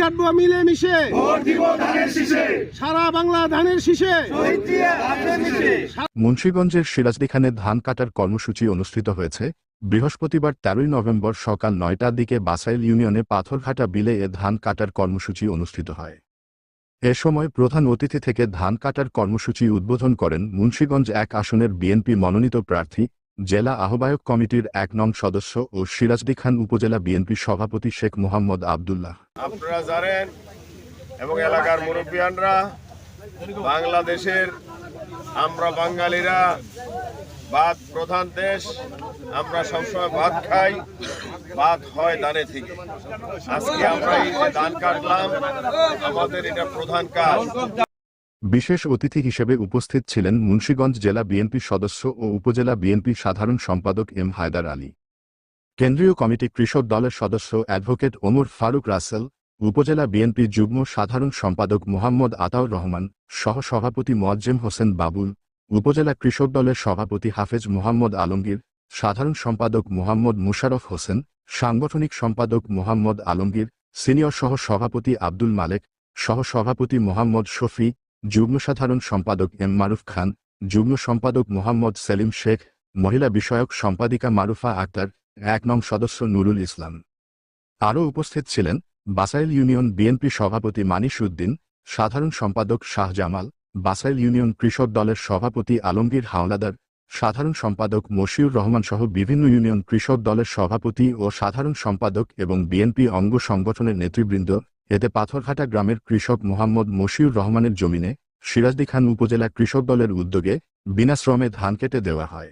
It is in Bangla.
কাটবো মিলে মিশে। সারা বাংলা ধানের শীষে। মুন্সীগঞ্জের সিরাজদিখানে ধান কাটার কর্মসূচি অনুষ্ঠিত হয়েছে। বৃহস্পতিবার তেরোই নভেম্বর সকাল নয়টার দিকে বাসাইল ইউনিয়নে পাথরঘাটা বিলে এ ধান কাটার কর্মসূচি অনুষ্ঠিত হয়। এ সময় প্রধান অতিথি থেকে ধান কাটার কর্মসূচি উদ্বোধন করেন মুন্সীগঞ্জ এক আসনের বিএনপি মনোনীত প্রার্থী জেলা আহ্বায়ক কমিটির এক নং সদস্য ও সিরাজদি খান উপজেলা বিএনপি সভাপতি শেখ মোহাম্মদ আবদুল্লাহ। আপনারা জানেন এবং এলাকার মুরব্বিয়ানরা, বাংলাদেশের আমরা বাঙালিরা ভাত প্রধান দেশ, আমরা সবসময় ভাত খাই, ভাত হয় দানে থেকে। আজকে আমরা এই যে ধান কাটলাম, আমাদের এটা প্রধান কাজ। বিশেষ অতিথি হিসেবে উপস্থিত ছিলেন মুন্সীগঞ্জ জেলা বিএনপি সদস্য ও উপজেলা বিএনপি সাধারণ সম্পাদক এম হায়দার আলী। কেন্দ্রীয় কমিটি কৃষক দলের সদস্য অ্যাডভোকেট ওমর ফারুক রাসেল, উপজেলা বিএনপি যুগ্ম সাধারণ সম্পাদক মোহাম্মদ আতাউর রহমান সহ সভাপতি মোয়াজ্জেম হোসেন বাবুল, উপজেলা কৃষক দলের সভাপতি হাফেজ মোহাম্মদ আলমগীর, সাধারণ সম্পাদক মোহাম্মদ মুশারফ হোসেন, সাংগঠনিক সম্পাদক মোহাম্মদ আলমগীর, সিনিয়র সহ সভাপতি আব্দুল মালেক সহ সভাপতি মোহাম্মদ শফি যুগ্ম সাধারণ সম্পাদক এম মারুফ খান, যুগ্ম সম্পাদক মোহাম্মদ সেলিম শেখ, মহিলা বিষয়ক সম্পাদিকা মারুফা আক্তার, এক নং সদস্য নুরুল ইসলাম। আরও উপস্থিত ছিলেন বাসাইল ইউনিয়ন বিএনপি সভাপতি মানিস উদ্দিন, সাধারণ সম্পাদক শাহজামাল বাসাইল ইউনিয়ন কৃষক দলের সভাপতি আলমগীর হাওলাদার, সাধারণ সম্পাদক মশিউর রহমান সহ বিভিন্ন ইউনিয়ন কৃষক দলের সভাপতি ও সাধারণ সম্পাদক এবং বিএনপি অঙ্গ সংগঠনের নেতৃবৃন্দ এতে পাথরঘাটা গ্রামের কৃষক মোহাম্মদ মশিউর রহমানের জমিনে সিরাজদি খান উপজেলা কৃষক দলের উদ্যোগে বিনা শ্রমে ধান কেটে দেওয়া হয়।